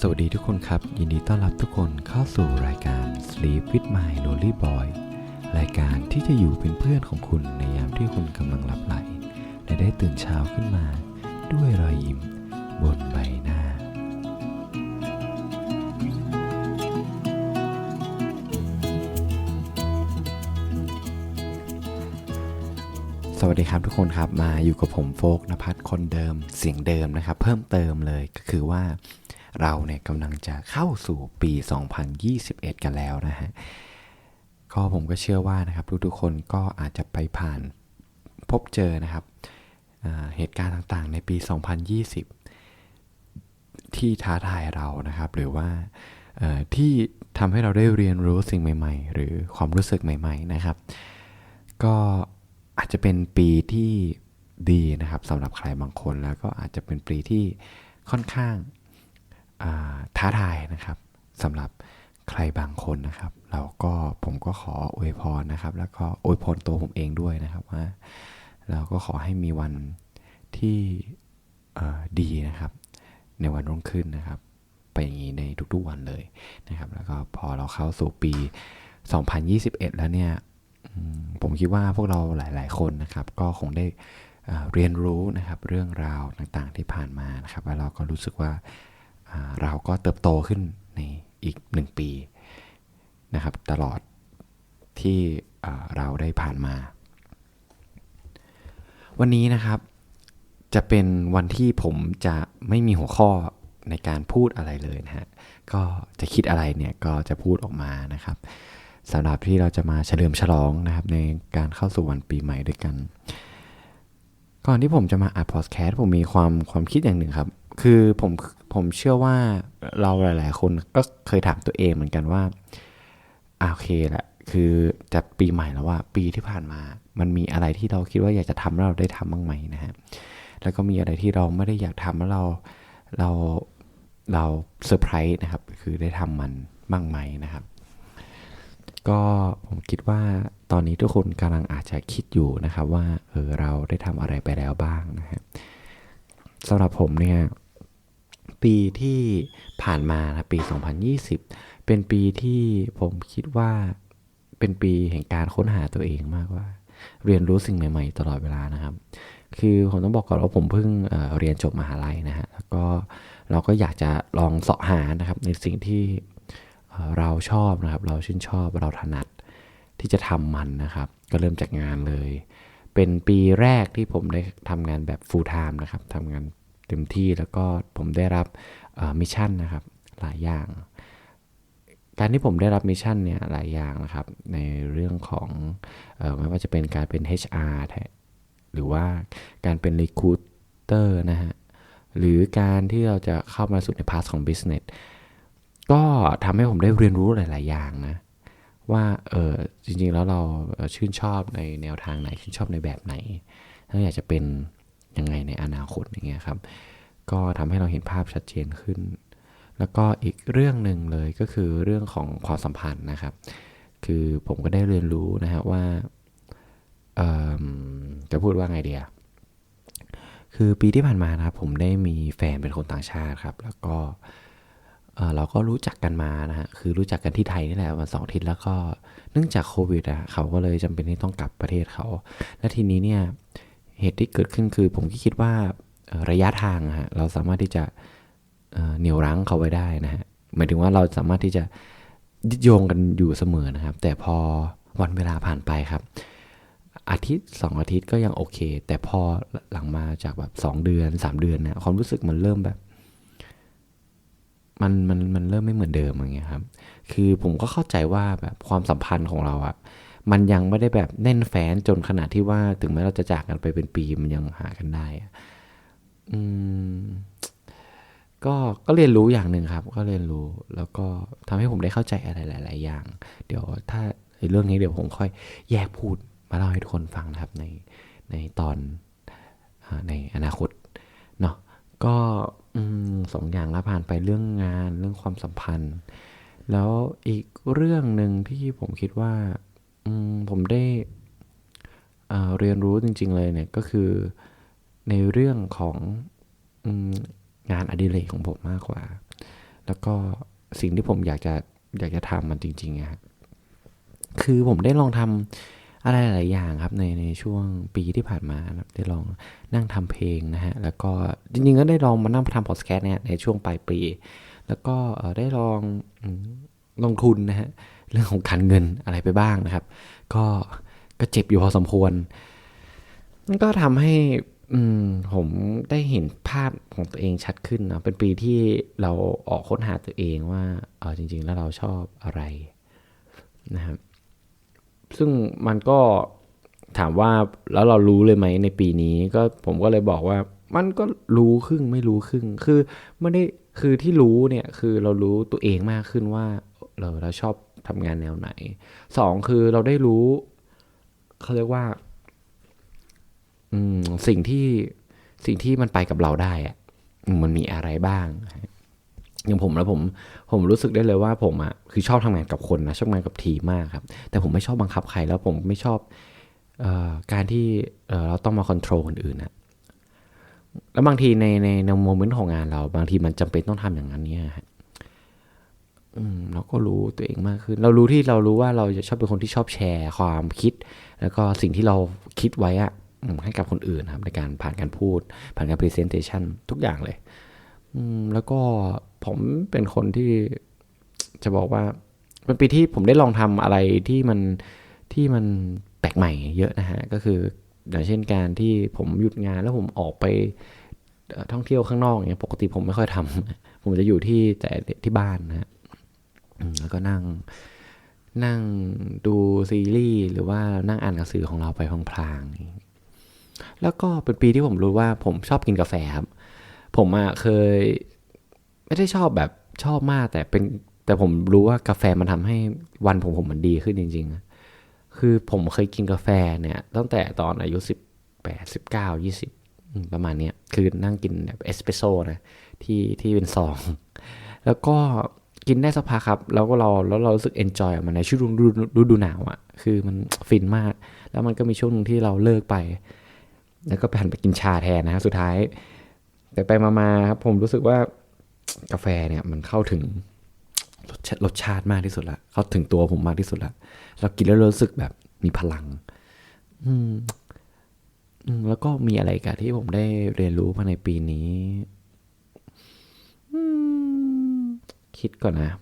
สวัสดีทุกคนครับ ยินดีต้อนรับทุกคนเข้าสู่รายการ Sleep with My Lonely Boy รายการที่จะอยู่เป็นเพื่อนของคุณในยามที่คุณกำลังหลับไหล และได้ตื่นเช้าขึ้นมา ด้วยรอยยิ้มบนใบหน้า สวัสดีครับทุกคนครับมาอยู่กับผมโฟกนภัทรคนเดิมเสียงเดิมนะครับ เพิ่มเติมเลยก็คือว่า เราเนี่ยกำลังจะเข้าสู่ปี 2021 กันแล้วนะฮะ ก็ผมก็เชื่อว่านะครับทุกๆคนก็อาจจะไปผ่านพบเจอนะครับเหตุการณ์ต่างๆ ในปี 2020 ที่ท้าทายเรานะครับ หรือว่าที่ทำให้เราได้เรียนรู้สิ่งใหม่ ๆ หรือความรู้สึกใหม่ ๆ นะครับ ก็อาจจะเป็นปีที่ดีนะครับสำหรับใครบางคนแล้วก็อาจจะเป็นปีที่ค่อนข้าง ท้าทายนะครับสำหรับใครบางคนนะครับ เราก็ผมก็ขออวยพรนะครับ แล้วก็อวยพรตัวผมเองด้วยนะครับว่าเราก็ขอให้มีวันที่ดีนะครับ ในวันรุ่งขึ้นนะครับ ไปอย่างนี้ในทุกๆวันเลยนะครับ แล้วก็พอเราเข้าสู่ปี 2021 แล้วเนี่ยผมคิดว่าพวกเราหลาย ๆ คนนะครับ ก็คงได้เรียนรู้นะครับ เรื่องราวต่างๆที่ผ่านมานะครับแล้วเราก็รู้สึกว่า เราก็เติบโตขึ้นในอีกหนึ่งปีนะครับ ตลอดที่เราได้ผ่านมา วันนี้นะครับจะเป็นวันที่ผมจะไม่มีหัวข้อในการพูดอะไรเลยนะฮะ ก็จะคิดอะไรเนี่ยก็จะพูดออกมานะครับสำหรับที่เราจะมาเฉลิมฉลองนะครับในการเข้าสู่วันปีใหม่ด้วยกัน ก่อนที่ผมจะมาอัดพอดแคสต์ผมมีความความคิดอย่างหนึ่งครับ คือผมผมเชื่อว่าเราหลาย ๆ คนก็เคยถามตัวเองเหมือนกันว่าอาโอเคแหละคือจะปีใหม่แล้วว่าปีที่ผ่านมา มันมีอะไรที่เราคิดว่าอยากจะทำแล้วเราได้ทำบ้างไหมนะฮะแล้วก็มีอะไรที่เราไม่ได้อยากทำแล้วเราเราเราเซอร์ไพรส์นะครับ คือได้ทำมันบ้างไหมนะครับ ก็ผมคิดว่าตอนนี้ทุกคนกำลังอาจจะคิดอยู่นะครับว่าเออเราได้ทำอะไรไปแล้วบ้างนะฮะสำหรับผมเนี่ยปีที่ผ่านมานะปี 2020 เป็นปีที่ผมคิดว่าเป็นปีแห่งการค้นหาตัวเองมากกว่า เรียนรู้สิ่งใหม่ ๆ ตลอดเวลานะครับ คือผมต้องบอกก่อนว่าผมเพิ่งเเรียนจบมหาลัยนะฮะแล้วก็เราก็อยากจะลองเสาะหานะครับในสิ่งที่ เราชอบนะครับ เราชื่นชอบเราถนัดที่จะทำมันนะครับ ก็เริ่มจากงานเลย เป็นปีแรกที่ผมได้ทำงานแบบ full time นะครับทำงานเต็มที่แล้วก็ผมได้รับมิชชั่นนะครับหลายอย่าง การที่ผมได้รับมิชชั่นเนี่ยหลายอย่างนะครับ ในเรื่องของออไม่ว่าจะเป็นการเป็น HR หรือว่าการเป็น recruiter นะฮะหรือการที่เราจะเข้ามาสู่ในพาร์ทของ business ก็ทำให้ผมได้เรียนรู้หลาย ๆ อย่างนะว่าเออจริง ๆ แล้วเราชื่นชอบในแนวทางไหนชื่นชอบในแบบไหนแล้วอยากจะเป็นยังไงในอนาคตอย่างเงี้ยครับ ก็ทำให้เราเห็นภาพชัดเจนขึ้น แล้วก็อีกเรื่องหนึ่งเลยก็คือเรื่องของความสัมพันธ์นะครับ คือผมก็ได้เรียนรู้นะฮะว่าจะพูดว่าไงเดียคือปีที่ผ่านมานะครับผมได้มีแฟนเป็นคนต่างชาติครับ แล้วก็เเราก็รู้จักกันมานะฮะ คือรู้จักกันที่ไทยนี่แหละมาสองอาทิตย์แล้วก็เนื่องจากโควิดอะเขาก็เลยจำเป็นที่ต้องกลับประเทศเขา และทีนี้เนี่ยเหตุที่เกิดขึ้นคือผมก็คิดว่าระยะทางฮะเราสามารถที่จะเหนี่ยวรั้งเขาไว้ได้นะฮะหมายถึงว่าเราสามารถที่จะยึดโยงกันอยู่เสมอนะครับ แต่พอวันเวลาผ่านไปครับ อาทิตย์สองอาทิตย์ก็ยังโอเค แต่พอหลังมาจากแบบสองเดือนสามเดือนนะความรู้สึกมันเริ่มแบบ มันมันมันเริ่มไม่เหมือนเดิมอย่างเงี้ยครับ คือผมก็เข้าใจว่าแบบความสัมพันธ์ของเราอะมันยังไม่ได้แบบแน่นแฟ้นจนขนาดที่ว่าถึงแม้เราจะจากกันไปเป็นปีมันยังหากันได้อืมก็ก็เรียนรู้อย่างหนึ่งครับ ก็เรียนรู้แล้วก็ทำให้ผมได้เข้าใจอะไรหลาย ๆ อย่าง เดี๋ยวถ้าเรื่องนี้เดี๋ยวผมค่อยแยกพูดมาเล่าให้ทุกคนฟังนะครับ ในในตอนในอนาคต ก็อสองอย่างแล้วผ่านไปเรื่องงานเรื่องความสัมพันธ์ แล้วอีกเรื่องหนึ่งที่ผมคิดว่าผมได้เรียนรู้จริง ๆ เลยเนี่ยก็คือในเรื่องขององานอดิเรกของผมมากกว่า แล้วก็สิ่งที่ผมอยากจะอยากจะทำมันจริงๆอะครับคือผมได้ลองทำ อะไรหลายอย่างครับในในช่วงปีที่ผ่านมาครับได้ลองนั่งทำเพลงนะฮะแล้วก็จริงๆก็ได้ลองมานั่งทำพอดแคสต์เนี่ยในช่วงปลายปี แล้วก็ได้ลองลงทุนนะฮะเรื่องของการเงินอะไรไปบ้างนะครับ ก็ก็เจ็บอยู่พอสมควรมันก็ทำให้อืมผมได้เห็นภาพของตัวเองชัดขึ้นนะเป็นปีที่เราออกค้นหาตัวเองว่าเออจริง ๆ แล้วเราชอบอะไรนะครับ ซึ่งมันก็ถามว่าแล้วเรารู้เลยไหมในปีนี้ก็ผมก็เลยบอกว่ามันก็รู้ครึ่งไม่รู้ครึ่ง คือไม่ได้คือที่รู้เนี่ยคือเรารู้ตัวเองมากขึ้นว่าเราเราชอบทำงานแนวไหนสองคือเราได้รู้เขาเรียกว่า อืมสิ่งที่สิ่งที่มันไปกับเราได้อะมันมีอะไรบ้าง อย่างผมแล้วผมผมรู้สึกได้เลยว่าผมอะคือชอบทำงานกับคนนะชอบทำงานกับทีมมากครับ แต่ผมไม่ชอบบังคับใครแล้วผมไม่ชอบออการที่เเราต้องมาคอนโทรลคนอื่นนะแล้วบางทีในในในโมเมนต์ของงานเรา บางทีมันจำเป็นต้องทำอย่างนั้นเนี่ยอืมเราก็รู้ตัวเองมากขึ้น เรารู้ที่เรารู้ว่าเราจะชอบเป็นคนที่ชอบแชร์ความคิด แล้วก็สิ่งที่เราคิดไว้อะอืมให้กับคนอื่นครับ ในการผ่านการพูด ผ่านการ presentation ทุกอย่างเลย อืมแล้วก็ผมเป็นคนที่จะบอกว่าเป็นปีที่ผมได้ลองทำอะไรที่มันที่มันแปลกใหม่เยอะนะฮะ ก็คืออย่างเช่นการที่ผมหยุดงานแล้วผมออกไปท่องเที่ยวข้างนอกอย่างเงี้ยปกติผมไม่ค่อยทำผมจะอยู่ที่แต่ที่บ้านนะฮะแล้วก็นั่งนั่งดูซีรีส์หรือว่านั่งอ่านหนังสือของเราไปพลางๆแล้วก็เป็นปีที่ผมรู้ว่าผมชอบกินกาแฟครับ ผมอะเคย ไม่ได้ชอบแบบชอบมาก แต่เป็นแต่ผมรู้ว่ากาแฟมันทำให้วันผมผมมันดีขึ้นจริง ๆ คือผมเคยกินกาแฟเนี่ยตั้งแต่ตอนอายุสิบแปดสิบเก้ายี่สิบประมาณเนี้ยคือนั่งกินแบบเอสเปรสโซ่นะที่ที่เป็นซอง แล้วก็กินได้สักพักครับ แล้วก็เราแล้วเรารู้สึกเอนจอยมันในช่วงฤดูดูหนาวอะ่ะ คือมันฟินมาก แล้วมันก็มีช่วงนึงที่เราเลิกไป แล้วก็ไปหันไปกินชาแทนนะสุดท้าย แต่ไปมาๆครับผมรู้สึกว่ากาแฟเนี่ยมันเข้าถึงรสชาติรสชาติมากที่สุดละเข้าถึงตัวผมมากที่สุดละเรากินแล้วรู้สึกแบบมีพลัง อืมแล้วก็มีอะไรกันที่ผมได้เรียนรู้มาในปีนี้คิดก่อนนะ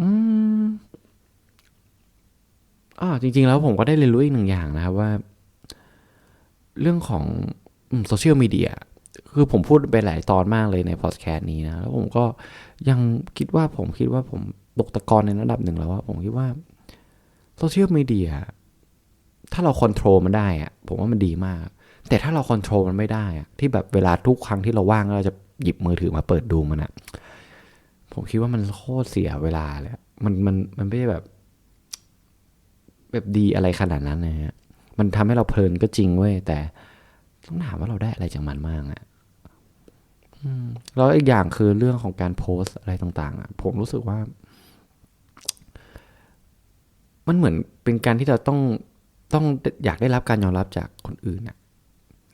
อืมอ่าจริง ๆ แล้วผมก็ได้เรียนรู้อีกหนึ่งอย่างนะครับว่า เรื่องของ โซเชียลมีเดียคือผมพูดไปหลายตอนมากเลยในพอดแคสต์นี้นะ แล้วผมก็ยังคิดว่าผมคิดว่าผมตกตะกอนในระดับหนึ่งแล้วว่า ผมคิดว่าโซเชียลมีเดียถ้าเราควบคุมมันได้อะผมว่ามันดีมาก แต่ถ้าเราควบคุมมันไม่ได้อะที่แบบเวลาทุกครั้งที่เราว่างเราจะหยิบมือถือมาเปิดดูมันอะผมคิดว่ามันโคตรเสียเวลาเลยมันมันมันไม่ได้แบบ แบบดีอะไรขนาดนั้นนะฮะมันทำให้เราเพลินก็จริงเว้ยแต่ ต้องถามว่าเราได้อะไรจากมันมากอะอืมแล้วอีกอย่างคือเรื่องของการโพสอะไรต่าง ๆอะผมรู้สึกว่า มันเหมือนเป็นการที่เราต้องต้องอยากได้รับการยอมรับจากคนอื่นอะ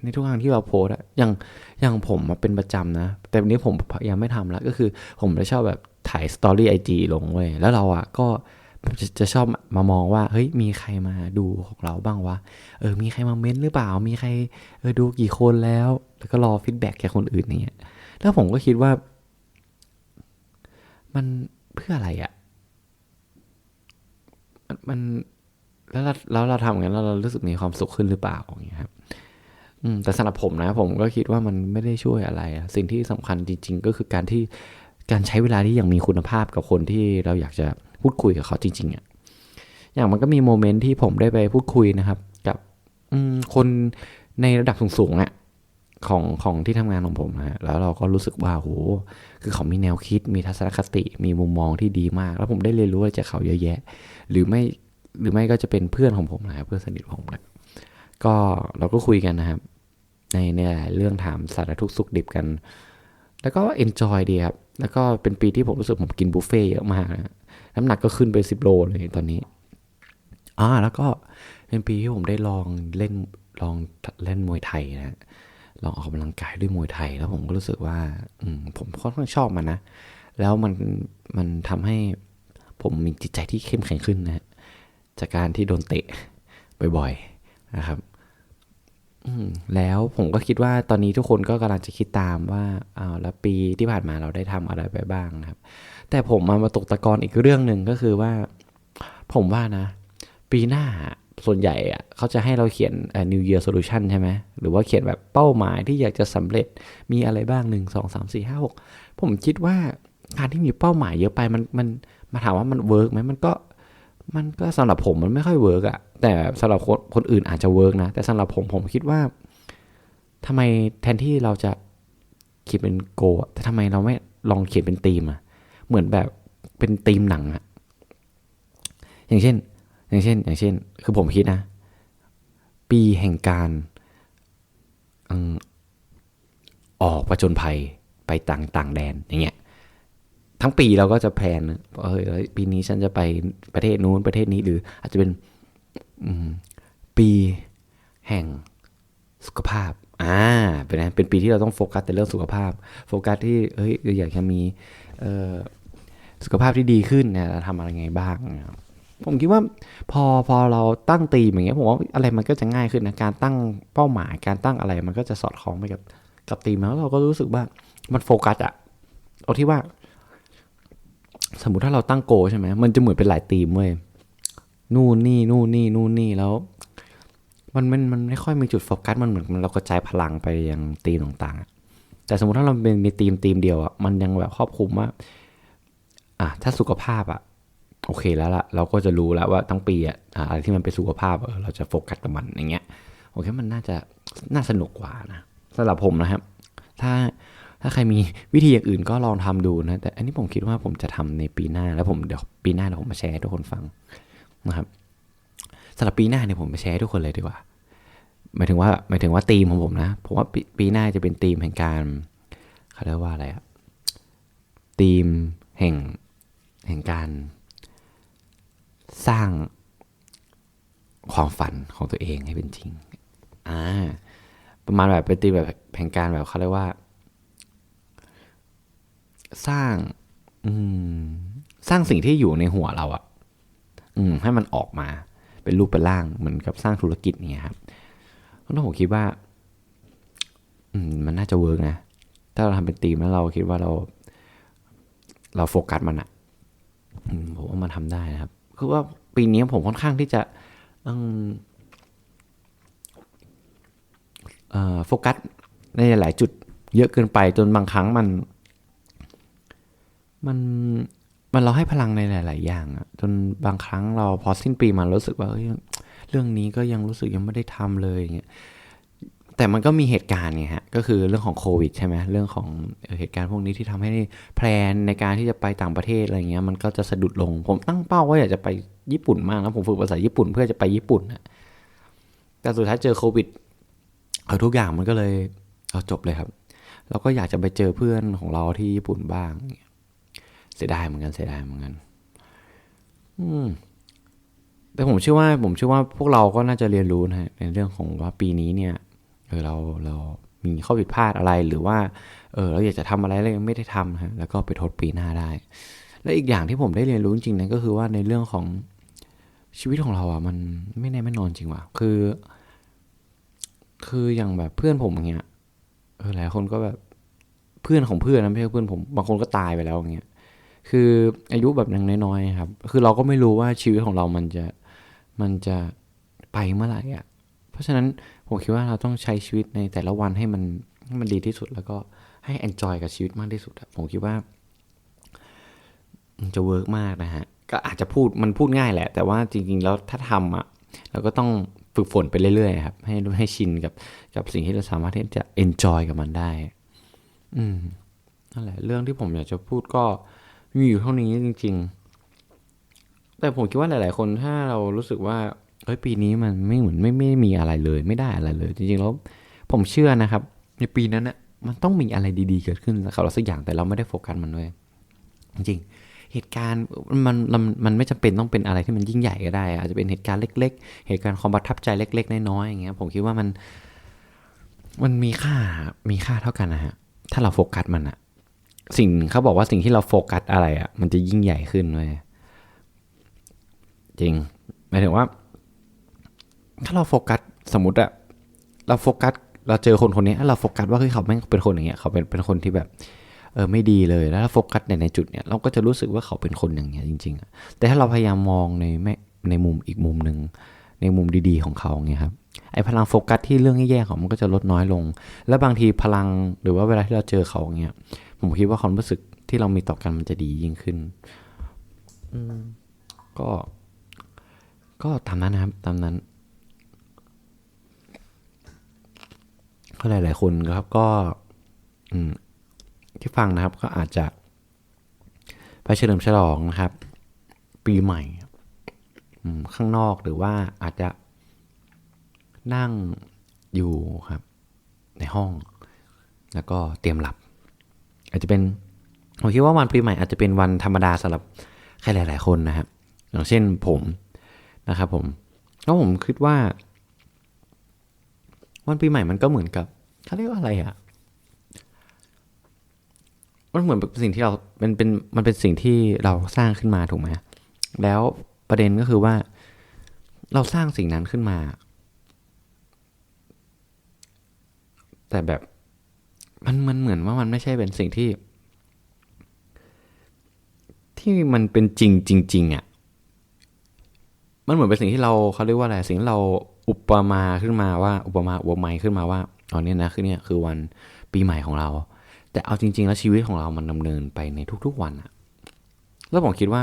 ในทุกครั้งที่เราโพสอะอย่างอย่างผมอะเป็นประจำนะ แต่วันนี้ผมยายามไม่ทำแล้ว ก็คือผมจะชอบแบบถ่ายสตอรี่ไอจีลงเว้ยแล้วเราอะก็ จะจะชอบมามองว่าเฮ้ยมีใครมาดูของเราบ้างวะเออมีใครมาเม้นต์หรือเปล่า มีใครเออดูกี่คนแล้ว แล้วก็รอฟีดแบ็กจากคนอื่นอย่างเงี้ยแล้วผมก็คิดว่า มันเพื่ออะไรอะมันมันแล้วเราแล้วเราทำอย่างนั้นแล้วเรารู้สึกมีความสุขขึ้นหรือเปล่าอย่างเงี้ยครับอืมแต่สำหรับผมนะ ผมก็คิดว่ามันไม่ได้ช่วยอะไร สิ่งที่สำคัญจริง ๆ ก็คือการที่การใช้เวลาที่อย่างมีคุณภาพกับคนที่เราอยากจะ พูดคุยกับเขาจริงๆอะอย่างมันก็มีโมเมนต์ที่ผมได้ไปพูดคุยนะครับ กับคนในระดับสูงๆอะของของที่ทำงานของผมนะฮะแล้วเราก็รู้สึกว่าโหคือเขามีแนวคิดมีทัศนคติ มีมุมมองที่ดีมาก แล้วผมได้เรียนรู้อะไรจากเขาเยอะแยะ หรือไม่หรือไม่ก็จะเป็นเพื่อนของผมนะครับเพื่อนสนิทของผมนะก็เราก็คุยกันนะครับ ในในหลายเรื่องถามสารทุกสุขดิบกัน แล้วก็เอนจอยดีครับ แล้วก็เป็นปีที่ผมรู้สึกผมกินบุฟเฟ่เยอะมากนะน้ำหนักก็ขึ้นไปสิบโลเลยตอนนี้อ่าแล้วก็เป็นปีที่ผมได้ลองเล่นลองเล่นมวยไทยนะลองออกกำลังกายด้วยมวยไทย แล้วผมก็รู้สึกว่า อืมผมค่อนข้างชอบมันนะ แล้วมันมันทำให้ผมมีจิตใจที่เข้มแข็งขึ้นนะจากการที่โดนเตะบ่อยๆนะครับ แล้วผมก็คิดว่าตอนนี้ทุกคนก็กำลังจะคิดตามว่าอ้าวแล้วปีที่ผ่านมาเราได้ทำอะไรไปบ้างนะครับ แต่ผมมามาตกตะกอนอีกเรื่องหนึ่งก็คือว่า ผมว่านะ ปีหน้าส่วนใหญ่อะเขาจะให้เราเขียน New Year Solution ใช่ไหมหรือว่าเขียนแบบเป้าหมายที่อยากจะสำเร็จมีอะไรบ้างหนึ่งสองสามสี่ห้าหกผมคิดว่าการที่มีเป้าหมายเยอะไปมันมันมาถามว่ามันเวิร์กไหมมันก็ มันก็สำหรับผมมันไม่ค่อยเวิร์กอะแต่สำหรับคนคนอื่นอาจจะเวิร์กนะ แต่สำหรับผมผมคิดว่าทำไมแทนที่เราจะเขียนเป็นโกะแต่ทำไมเราไม่ลองเขียนเป็นธีมอะเหมือนแบบเป็นธีมหนังอะอย่างเช่น อย่างเช่น อย่างเช่น คือผมคิดนะ ปีแห่งการอออกประจนภัยไปต่างต่างแดนอย่างเงี้ย ทั้งปีเราก็จะแพลนเฮ้ยปีนี้ฉันจะไปประเทศนู้นประเทศนี้หรือ อาจจะเป็นปีแห่งสุขภาพ อ่า เป็นนะเป็นปีที่เราต้องโฟกัสแต่เรื่องสุขภาพ โฟกัสที่เฮ้ยอยากจะมีสุขภาพที่ดีขึ้นเนี่ยเราทำอะไรไงบ้างนะครับผมคิดว่าพอพอเราตั้งตีมอย่างเงี้ยผมว่าอะไรมันก็จะง่ายขึ้นนะการตั้งเป้าหมายการตั้งอะไรมันก็จะสอดคล้องไปกับกับตีมแล้วเราก็รู้สึกว่ามันโฟกัสอะเอาที่ว่า สมมุติถ้าเราตั้งโกใช่ไหมมันจะเหมือนเป็นหลายตีมเว้ยนู่นนี่นู่นนี่นู่นนี่แล้ว มันมันมันไม่ค่อยมีจุดโฟกัสมันเหมือนมันเรากระจายพลังไปยังตีมต่างๆ แต่สมมติถ้าเราเป็นมีตีมตีมเดียวอะมันยังแบบครอบคลุมว่าอะถ้าสุขภาพอะโอเคแล้วล่ะ เราก็จะรู้แล้วว่าทั้งปีอะอ่าอะไรที่มันเป็นสุขภาพเออเราจะโฟกัสกับมันอย่างเงี้ยโอเคมันน่าจะน่าสนุกกว่านะสำหรับผมนะครับ ถ้า ถ้าใครมีวิธีอย่างอื่นก็ลองทำดูนะ แต่อันนี้ผมคิดว่าผมจะทำในปีหน้าแล้วผมเดี๋ยวปีหน้าเดี๋ยวผมมาแชร์ให้ทุกคนฟังนะครับสำหรับปีหน้าเนี่ยผมมาแชร์ให้ทุกคนเลยดีกว่าหมายถึงว่าหมายถึงว่าธีมของผมนะผมว่าปีปีหน้าจะเป็นธีมแห่งการเขาเรียกว่าอะไรอะธีมแห่งแห่งการสร้างความฝันของตัวเองให้เป็นจริง อ่า ประมาณแบบเป็นตีมแบบแผนการแบบเขาเรียกว่า สร้าง อืม สร้างสิ่งที่อยู่ในหัวเราอะอืม ให้มันออกมา เป็นรูปเป็นร่างเหมือนกับสร้างธุรกิจเนี่ยครับเพราะฉะนั้นผมคิดว่า อืม มันน่าจะเวิร์กนะถ้าเราทำเป็นตีมแล้วเราคิดว่าเรา เราโฟกัสมันอะผมว่ามันทำได้นะครับ คือว่าปีนี้ผมค่อนข้างที่จะโฟกัสในหลายจุดเยอะเกินไปจนบางครั้งมัน มันมันเราให้พลังในหลาย ๆ อย่างอะจนบางครั้งเราพอสิ้นปีมารู้สึกว่าเอ้ยเรื่องนี้ก็ยังรู้สึกยังไม่ได้ทำเลยอย่างเงี้ยแต่มันก็มีเหตุการณ์ไงฮะ ก็คือเรื่องของโควิดใช่ไหมเรื่องของเออเหตุการณ์พวกนี้ที่ทำให้แพลนในการที่จะไปต่างประเทศอะไรเงี้ยมันก็จะสะดุดลง ผมตั้งเป้าว่าอยากจะไปญี่ปุ่นมากนะผมฝึกภาษาญี่ปุ่นเพื่อจะไปญี่ปุ่นนะแต่สุดท้ายเจอโควิดเออทุกอย่างมันก็เลยเอาจบเลยครับ เราก็อยากจะไปเจอเพื่อนของเราที่ญี่ปุ่นบ้างเสียดายเหมือนกันเสียดายเหมือนกัน อืม แต่ผมเชื่อว่า ผมเชื่อว่าพวกเราก็น่าจะเรียนรู้นะฮะในเรื่องของว่าปีนี้เนี่ยเออเราเรามีข้อผิดพลาดอะไรหรือว่า เออเราอยากจะทำอะไรแล้วยังไม่ได้ทำฮะแล้วก็ไปทษปีหน้าได้ และอีกอย่างที่ผมได้เรียนรู้จริงๆนะก็คือว่าในเรื่องของชีวิตของเราอะมันไม่แน่ไม่นอนจริงว่ะคือ คืออย่างแบบเพื่อนผมอย่างเงี้ยเออหลายคนก็แบบเพื่อนของเพื่อนนะไม่ใช่เพื่อนผมบางคนก็ตายไปแล้วอย่างเงี้ย คืออายุแบบยังน้อยๆครับ คือเราก็ไม่รู้ว่าชีวิตของเรามันจะมันจะไปเมื่อไหร่อะ เพราะฉะนั้นผมคิดว่าเราต้องใช้ชีวิตในแต่ละวันให้มันให้มันดีที่สุดแล้วก็ให้ enjoy กับชีวิตมากที่สุดอะผมคิดว่ามันจะเวิร์กมากนะฮะ ก็อาจจะพูดมันพูดง่ายแหละ แต่ว่าจริงๆแล้วถ้าทำอะเราก็ต้องฝึกฝนไปเรื่อยๆครับ ให้ให้ชินกับกับสิ่งที่เราสามารถที่จะ enjoy กับมันได้ อืมนั่นแหละ เรื่องที่ผมอยากจะพูดก็ มีอยู่เท่านี้จริง ๆ แต่ผมคิดว่าหลาย ๆ คนถ้าเรารู้สึกว่าเอ้ยปีนี้มันไม่เหมือนไม่ไม่มีอะไรเลย ไม่ได้อะไรเลย จริงๆแล้วผมเชื่อนะครับ ในปีนั้นน่ะมันต้องมีอะไรดีๆเกิดขึ้นกับเราสักอย่างแต่เราไม่ได้โฟกัสมันด้วยจริงเหตุการณ์มันมันมันไม่จำเป็นต้องเป็นอะไรที่มันยิ่งใหญ่ก็ได้ อาจจะเป็นเหตุการณ์เล็ก ๆ เหตุการณ์ความประทับใจเล็ก ๆ น้อยๆอย่างเงี้ยผมคิดว่ามัน มันมีค่ามีค่าเท่ากันนะฮะถ้าเราโฟกัสมันอะ สิ่งเขาบอกว่าสิ่งที่เราโฟกัสอะไรอะมันจะยิ่งใหญ่ขึ้นเลยจริงหมายถึงว่า ถ้าเราโฟกัสสมมติอะเราโฟกัส เราเจอคนคนนี้เราโฟกัสว่าเฮ้ยเขาแม่งเป็นคนอย่างเงี้ย เขาเป็นเป็นคนที่แบบ เออไม่ดีเลยแล้วเราโฟกัสในในจุดเนี้ยเราก็จะรู้สึกว่าเขาเป็นคนอย่างเงี้ยจริงๆอะแต่ถ้าเราพยายามมองในแม่ในมุมอีกมุมหนึ่งในมุมดีๆของเขาเงี้ยครับไอ้พลังโฟกัสที่เรื่องแย่ๆของมันก็จะลดน้อยลง แล้วบางทีพลังหรือว่าเวลาที่เราเจอเขาเงี้ย ผมคิดว่าความรู้สึกที่เรามีต่อกันมันจะดียิ่งขึ้นอืมก็ ก็ตามนั้นนะครับ ตามนั้นก็หลาย ๆ คนครับ ก็อืมที่ฟังนะครับ ก็อาจจะ ไปเฉลิมฉลองนะครับ ปีใหม่อืมข้างนอกหรือว่าอาจจะนั่งอยู่ครับ ในห้อง แล้วก็เตรียมหลับ อาจจะเป็นผมคิดว่าวันปีใหม่อาจจะเป็นวันธรรมดาสำหรับใครหลาย ๆ คนนะครับ อย่างเช่นผมนะครับผมแล้วผมคิดว่า วันปีใหม่มันก็เหมือนกับเขาเรียกว่าอะไรอะมันเหมือนเป็นสิ่งที่เราเป็นเป็นมันเป็นสิ่งที่เราสร้างขึ้นมาถูกไหมแล้วประเด็นก็คือว่า เราสร้างสิ่งนั้นขึ้นมา แต่แบบ มันมันเหมือนว่ามันไม่ใช่เป็นสิ่งที่ ที่มันเป็นจริงจริงๆอะ่ะมันเหมือนเป็นสิ่งที่เราเขาเรียกว่าอะไรสิ่งที่เราอุปมาขึ้นมาว่าอุปมาอุปไมยขึ้นมาว่าอ๋อเนี่ยนะคือเนี่ยคือวันปีใหม่ของเรา แต่เอาจริง ๆ แล้วชีวิตของเรามันดำเนินไปในทุก ๆวันอะแล้วผมคิดว่า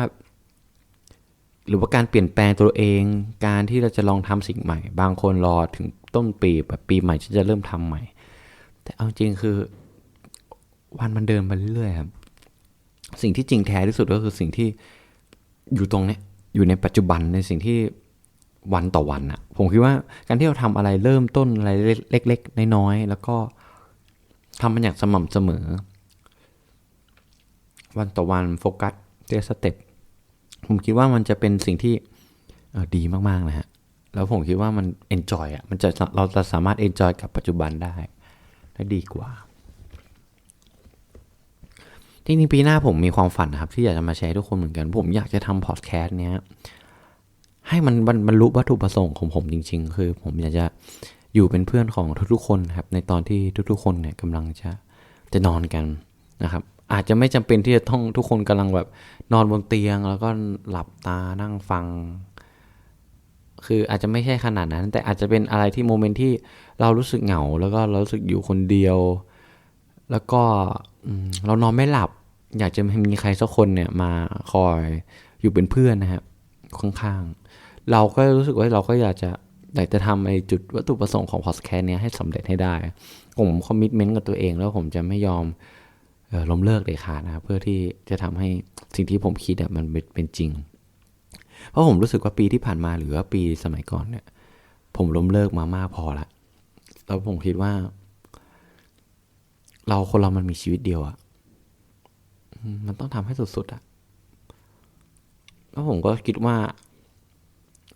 หรือว่าการเปลี่ยนแปลงตัวเอง การที่เราจะลองทำสิ่งใหม่ บางคนรอถึงต้นปีแบบปีใหม่ฉันจะเริ่มทำใหม่ แต่เอาจริงคือวันมันเดินไปเรื่อยๆครับสิ่งที่จริงแท้ที่สุดก็คือสิ่งที่อยู่ตรงเนี้ยอยู่ในปัจจุบันในสิ่งที่วันต่อวันอะผมคิดว่าการที่เราทำอะไรเริ่มต้นอะไรเล็กๆน้อยๆแล้วก็ทำมันอย่างสม่ำเสมอ วันต่อวันโฟกัสเตสเต็ปผมคิดว่ามันจะเป็นสิ่งที่ดีมากๆนะฮะแล้วผมคิดว่ามันเอนจอยอะมันจะเราจะสามารถเอนจอยกับปัจจุบันได้ ได้ดีกว่า จริงๆปีหน้าผมมีความฝันนะครับ ที่อยากจะมาแชร์ทุกคนเหมือนกัน ผมอยากจะทำพอดแคสต์เนี้ยให้มันบรรลุวัตถุประสงค์ของผมจริง ๆ คือ ผมอยากจะอยู่เป็นเพื่อนของทุกๆคนครับ ในตอนที่ทุกๆ คนเนี่ยกำลังจะจะนอนกันนะครับ อาจจะไม่จำเป็นที่จะต้องทุกคนกำลังแบบนอนบนเตียง แล้วก็หลับตานั่งฟัง คืออาจจะไม่ใช่ขนาดนั้น แต่อาจจะเป็นอะไรที่โมเมนต์ที่เรารู้สึกเหงา แล้วก็เรารู้สึกอยู่คนเดียว แล้วก็เรานอนไม่หลับ อยากจะมีใครสักคนเนี่ยมาคอยอยู่เป็นเพื่อนนะครับข้างๆ เราก็รู้สึกว่าเราก็อยากจะอยากจะทำไอ้จุดวัตถุประสงค์ของพอดแคสต์นี้ยให้สำเร็จให้ได้ ผมคอมมิชเมนต์กับตัวเอง แล้วผมจะไม่ยอมออล้มเลิกเลยค่ะนะครับเพื่อที่จะทำให้สิ่งที่ผมคิดมันเป็นจริง เพราะผมรู้สึกว่าปีที่ผ่านมาหรือว่าปีสมัยก่อนเนี่ย ผมล้มเลิกมามากพอละแล้วผมคิดว่า เราคนเรามันมีชีวิตเดียวอะมันต้องทำให้สุดๆอะแล้วผมก็คิดว่า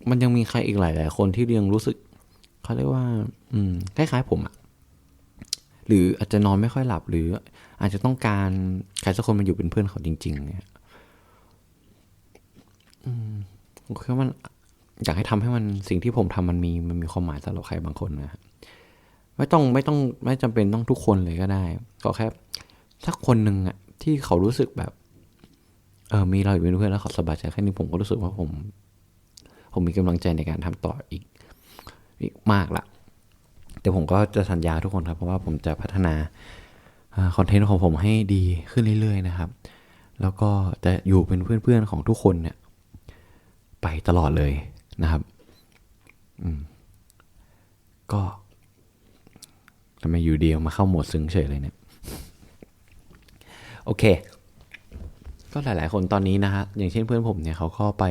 มันยังมีใครอีกหลาย ๆ คนที่ยังรู้สึกเขาเรียกว่า อืมคล้ายๆผมอะหรืออาจจะนอนไม่ค่อยหลับหรือ อาจจะต้องการใครสักคนมาอยู่เป็นเพื่อนเขาจริง ๆ เนี่ย อืม ผมคิดว่ามันอยากให้ทำให้มันสิ่งที่ผมทำมันมีมันมีความหมายสำหรับใครบางคนนะไม่ต้องไม่ต้องไม่จำเป็นต้องทุกคนเลยก็ได้ก็แค่สักคนหนึ่งอะที่เขารู้สึกแบบ เออมีเราอยู่เป็นเพื่อนแล้วเขาสบายใจแค่นี้ผมก็รู้สึกว่าผม ผมมีกำลังใจในการทำต่ออีกอีกมากละแต่ผมก็จะสัญญาทุกคนครับ เพราะว่าผมจะพัฒนาคอนเทนต์ของผมให้ดีขึ้นเรื่อย ๆ นะครับ แล้วก็จะอยู่เป็นเพื่อนๆของทุกคนเนี่ย ไปตลอดเลยนะครับก็ทำไมอยู่เดียวมาเข้าโหมดซึ้งเฉยเลยเนี่ย โอเค ก็หลาย ๆ คนตอนนี้นะฮะ อย่างเช่นเพื่อนผมเนี่ยเขาก็ไป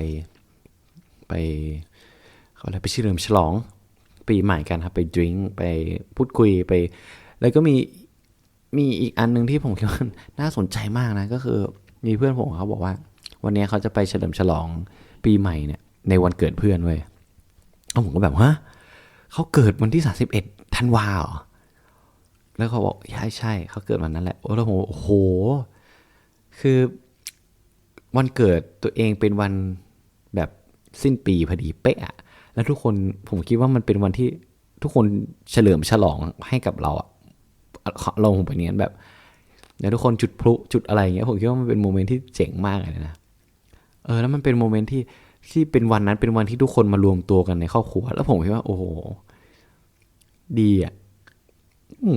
ไปเขาอะไรไปเฉลิมฉลองปีใหม่กันครับ ไปดื่มไปพูดคุยไป แล้วก็มีมีอีกอันหนึ่งที่ผมคิดว่าน่าสนใจมากนะ ก็คือมีเพื่อนผมเขาบอกว่า วันนี้เขาจะไปเฉลิมฉลอง ปีใหม่เนี่ยในวันเกิดเพื่อนเว้ยผมก็แบบฮะเขาเกิดวันที่สาสิบเอ็ดธันวาเหรอแล้วเขาบอกใช่ใช่เขาเกิดวันนั้นแหละโอ้แล้วผมโอ้โห คือวันเกิดตัวเองเป็นวันแบบสิ้นปีพอดีเป๊ะอะแล้วทุกคนผมคิดว่ามันเป็นวันที่ทุกคนเฉลิมฉลองให้กับเราอะเราผมเป็นอย่างนั้นแบบแล้วทุกคนจุดพลุจุดอะไรอย่างเงี้ยผมคิดว่ามันเป็นโมเมนต์ที่เจ๋งมากเลยนะ เออแล้วมันเป็นโมเมนต์ที่ที่เป็นวันนั้นเป็นวันที่ทุกคนมารวมตัวกันในครอบครัว แล้วผมคิดว่า โอ้โห ดีอะ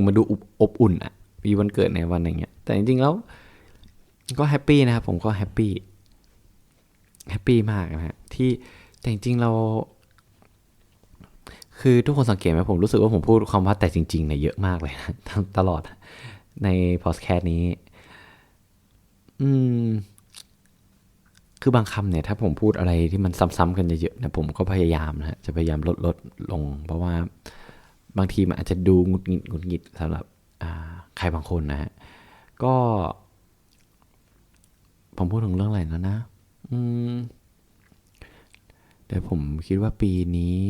มาดูอบอบอุ่นอะมีวันเกิดในวันอย่างเงี้ย แต่จริงๆแล้ว ก็แฮปปี้นะครับผมก็แฮปปี้แฮปปี้มากนะฮะที่แต่จริงๆเรา คือทุกคนสังเกตไหมผมรู้สึกว่าผมพูดคำว่าแต่จริงๆเนี่ยเยอะมากเลยนะตลอดในพอดแคสต์นี้ อืม คือบางคำเนี่ยถ้าผมพูดอะไรที่มันซ้ำๆกันเยอะๆนะผมก็พยายามนะฮะจะพยายามลดลดลง เพราะว่าบางทีมันอาจจะดูงุดหงิดงุดหงิดสำหรับใครบางคนนะฮะก็ ผมพูดถึงเรื่องอะไรแล้วนะอืมแต่ผมคิดว่าปีนี้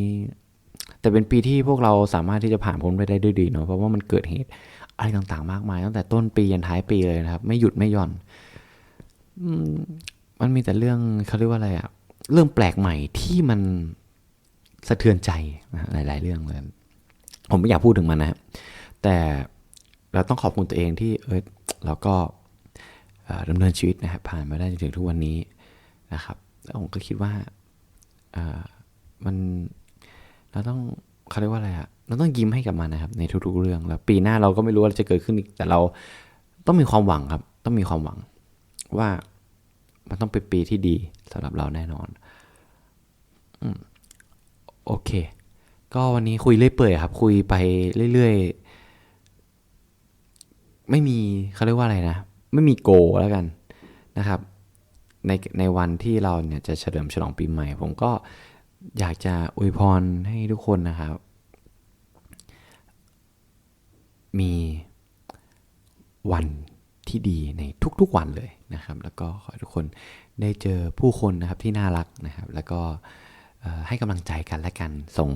แต่เป็นปีที่พวกเราสามารถที่จะผ่านพ้นไปได้ด้วยดีเนาะเพราะว่ามันเกิดเหตุอะไรต่างๆ มากมายตั้งแต่ต้นปียันท้ายปีเลยนะครับ ไม่หยุดไม่หย่อน มันมีแต่เรื่องเขาเรียกว่าอะไรอะเรื่องแปลกใหม่ที่มันสะเทือนใจหลาย ๆ เรื่องเลยผมไม่อยากพูดถึงมันนะแต่เราต้องขอบคุณตัวเองที่เออเราก็ดำเนินชีวิตนะครับผ่านมาได้จนถึงทุกวันนี้นะครับแล้วผมก็คิดว่ามันเราต้องเขาเรียกว่าอะไรอะเราต้องยิ้มให้กับมันนะครับในทุกๆเรื่องแล้วปีหน้าเราก็ไม่รู้ว่าจะเกิดขึ้นอีกแต่เราต้องมีความหวังครับ ต้องมีความหวังว่า มันต้องเป็นปีที่ดีสำหรับเราแน่นอนอโอเค ก็วันนี้คุยเรื่อยเปื่อยครับ คุยไปเรื่อยๆ ไม่มีเขาเรียกว่าอะไรนะ ไม่มีโกแล้วกันนะครับ ในในวันที่เราเนี่ยจะเฉลิมฉลองปีใหม่ ผมก็อยากจะอวยพรให้ทุกคนนะครับ มีวันที่ดีในทุกๆวันเลย นะครับ แล้วก็ขอให้ทุกคนได้เจอผู้คนนะครับที่น่ารักนะครับ แล้วก็ให้กำลังใจกันและกัน ส่ง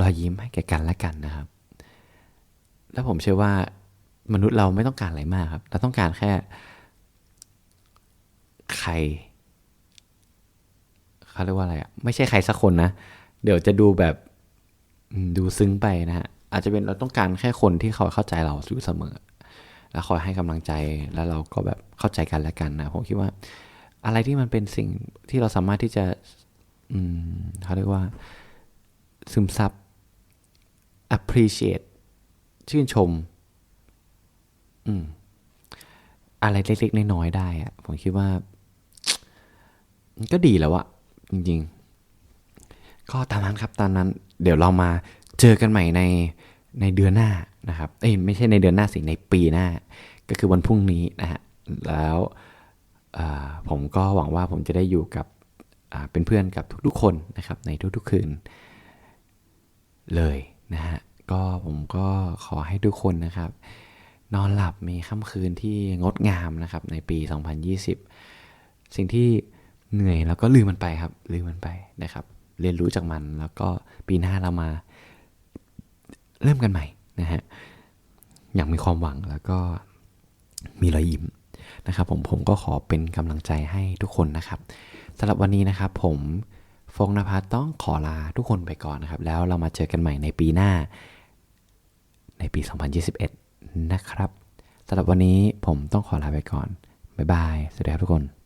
รอยยิ้มให้แก่กันและกันนะครับ แล้วผมเชื่อว่ามนุษย์เราไม่ต้องการอะไรมากครับ เราต้องการแค่ใครเขาเรียกว่าอะไรอะไม่ใช่ใครสักคนนะ เดี๋ยวจะดูแบบดูซึ้งไปนะฮะอาจจะเป็นเราต้องการแค่คนที่เขาเข้าใจเราอยู่เสมอ แล้วคอยให้กำลังใจแล้วเราก็แบบเข้าใจกันและกันนะผมคิดว่า อะไรที่มันเป็นสิ่งที่เราสามารถที่จะ อืมเขาเรียกว่า ซึมซับ appreciate ชื่นชม อืม อะไรเล็กๆน้อยๆได้อะผมคิดว่ามันก็ดีแล้วอะจริง ๆ ก็ตามนั้นครับตามนั้น เดี๋ยวเรามาเจอกันใหม่ใน ในเดือนหน้านะครับเอ้ยไม่ใช่ในเดือนหน้าสิในปีหน้า ก็คือวันพรุ่งนี้นะฮะแล้วผมก็หวังว่าผมจะได้อยู่กับเป็นเพื่อนกับทุกๆคนนะครับในทุกๆคืนเลยนะฮะก็ผมก็ขอให้ทุกคนนะครับ นอนหลับมีค่ำคืนที่งดงามนะครับในปี 2020 สิ่งที่เหนื่อยแล้วก็ลืมมันไปครับลืมมันไปนะครับ เรียนรู้จากมันแล้วก็ปีหน้าเรามา เริ่มกันใหม่นะฮะอย่างมีความหวังแล้วก็มีรอยยิ้มนะครับผมผมก็ขอเป็นกำลังใจให้ทุกคนนะครับสำหรับวันนี้นะครับผมฟงนภัสต้องขอลาทุกคนไปก่อนนะครับ แล้วเรามาเจอกันใหม่ในปีหน้า ในปี 2021 นะครับสำหรับวันนี้ผมต้องขอลาไปก่อน บ๊ายบาย สวัสดีครับทุกคน